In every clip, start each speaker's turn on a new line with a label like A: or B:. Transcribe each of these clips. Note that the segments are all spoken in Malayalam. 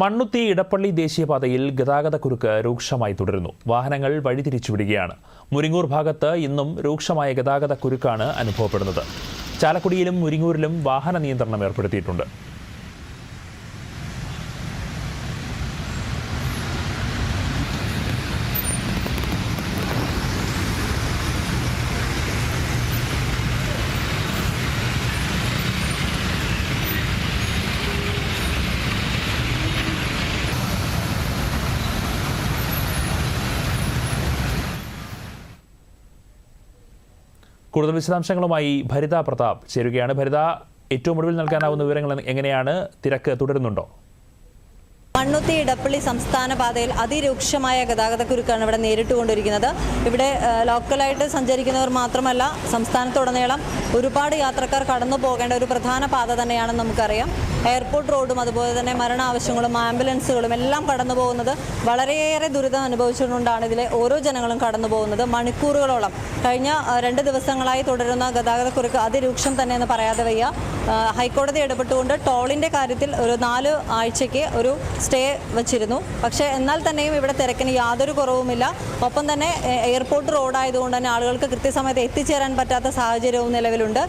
A: മണ്ണുത്തി ഇടപ്പള്ളി ദേശീയപാതയിൽ ഗതാഗതക്കുരുക്ക് രൂക്ഷമായി തുടരുന്നു. വാഹനങ്ങൾ വഴിതിരിച്ചുവിടുകയാണ്. മുരിങ്ങൂർ ഭാഗത്ത് ഇന്നും രൂക്ഷമായ ഗതാഗതക്കുരുക്കാണ് അനുഭവപ്പെടുന്നത്. ചാലക്കുടിയിലും മുരിങ്ങൂരിലും വാഹന നിയന്ത്രണം ഏർപ്പെടുത്തിയിട്ടുണ്ട്. കൂടുതൽ വിശദാംശങ്ങളുമായി ഭരിത പ്രതാപ് ചേരുകയാണ്. ഭരിത ഏറ്റവും ഒടുവിൽ നൽകാനാവുന്ന വിവരങ്ങൾ എങ്ങനെയാണ്? തിരക്ക് തുടരുന്നുണ്ടോ?
B: മണ്ണുത്തി ഇടപ്പള്ളി സംസ്ഥാന പാതയിൽ അതിരൂക്ഷമായ ഗതാഗതക്കുരുക്കാണ് ഇവിടെ നേരിട്ടുകൊണ്ടിരിക്കുന്നത്. ഇവിടെ ലോക്കലായിട്ട് സഞ്ചരിക്കുന്നവർ മാത്രമല്ല സംസ്ഥാനത്തുടനീളം ഒരുപാട് യാത്രക്കാർ കടന്നു പോകേണ്ട ഒരു പ്രധാന പാത തന്നെയാണെന്ന് നമുക്കറിയാം. എയർപോർട്ട് റോഡും അതുപോലെ തന്നെ മരണാവശ്യങ്ങളും ആംബുലൻസുകളും എല്ലാം കടന്നു പോകുന്നത് വളരെയേറെ ദുരിതം അനുഭവിച്ചുകൊണ്ടാണ് ഇതിലെ ഓരോ ജനങ്ങളും കടന്നു പോകുന്നത്. മണിക്കൂറുകളോളം കഴിഞ്ഞ രണ്ട് ദിവസങ്ങളായി തുടരുന്ന ഗതാഗതക്കുരുക്ക് അതിരൂക്ഷം തന്നെ എന്ന് പറയാതെ വയ്യ. ഹൈക്കോടതി ഇടപെട്ടുകൊണ്ട് ടോളിന്റെ കാര്യത്തിൽ ഒരു നാല് ആഴ്ചയ്ക്ക് ഒരു സ്റ്റേ വച്ചിരുന്നു. പക്ഷേ എന്നാൽ തന്നെയും ഇവിടെ തിരക്കിന് യാതൊരു കുറവുമില്ല. ഒപ്പം തന്നെ എയർപോർട്ട് റോഡായതുകൊണ്ട് തന്നെ ആളുകൾക്ക് കൃത്യസമയത്ത് എത്തിച്ചേരാൻ പറ്റാത്ത സാഹചര്യവും നിലവിലുണ്ട്.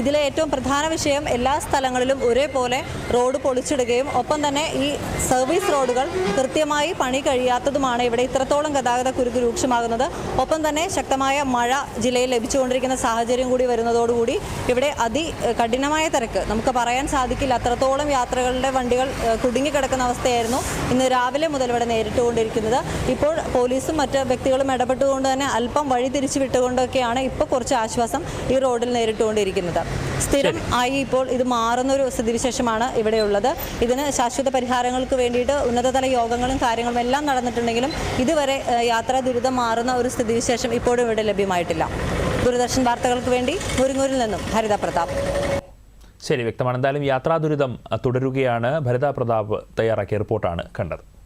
B: ഇതിലെ ഏറ്റവും പ്രധാന വിഷയം എല്ലാ സ്ഥലങ്ങളിലും ഒരേപോലെ റോഡ് പൊളിച്ചിടുകയും ഒപ്പം തന്നെ ഈ സർവീസ് റോഡുകൾ കൃത്യമായി പണി കഴിയാത്തതുമാണ് ഇവിടെ ഇത്രത്തോളം ഗതാഗത കുരുക്ക് രൂക്ഷമാകുന്നത്. ഒപ്പം തന്നെ ശക്തമായ മഴ ജില്ലയിൽ ലഭിച്ചുകൊണ്ടിരിക്കുന്ന സാഹചര്യം കൂടി വരുന്നതോടുകൂടി ഇവിടെ അതി കഠിനമായ തിരക്ക്. നമുക്ക് പറയാൻ സാധിക്കില്ല അത്രത്തോളം യാത്രകളുടെ വണ്ടികൾ കുടുങ്ങിക്കിടക്കുന്ന കുടുങ്ങിക്കിടക്കുന്ന അവസ്ഥയായിരുന്നു ഇന്ന് രാവിലെ മുതൽ ഇവിടെ നേരിട്ടുകൊണ്ടിരിക്കുന്നത്. ഇപ്പോൾ പോലീസും മറ്റ് വ്യക്തികളും ഇടപെട്ടുകൊണ്ട് തന്നെ അല്പം വഴി തിരിച്ചു വിട്ടുകൊണ്ടൊക്കെയാണ് ഇപ്പോൾ കുറച്ച് ആശ്വാസം ഈ റോഡിൽ നേരിട്ടുകൊണ്ടിരിക്കുന്നത്. സ്ഥിരം ആയി ഇപ്പോൾ ഇത് മാറുന്ന ഒരു സ്ഥിതിവിശേഷമാണ് ഇവിടെയുള്ളത്. ഇതിന് ശാശ്വത പരിഹാരങ്ങൾക്ക് വേണ്ടിയിട്ട് ഉന്നതതല യോഗങ്ങളും കാര്യങ്ങളും എല്ലാം നടന്നിട്ടുണ്ടെങ്കിലും ഇതുവരെ യാത്രാ ദുരിതം മാറുന്ന ഒരു സ്ഥിതിവിശേഷം ഇപ്പോഴും ഇവിടെ ലഭ്യമായിട്ടില്ല. ദൂരദർശൻ വാർത്തകൾക്ക് വേണ്ടി മുരിങ്ങൂരിൽ നിന്നും ഹരിത പ്രതാപ്.
A: ശരി വ്യക്തമാണ് എന്തായാലും യാത്രാ ദുരിതം തുടരുകയാണ്. ഭരിതാ പ്രതാപ് തയ്യാറാക്കിയ റിപ്പോർട്ടാണ് കണ്ടത്.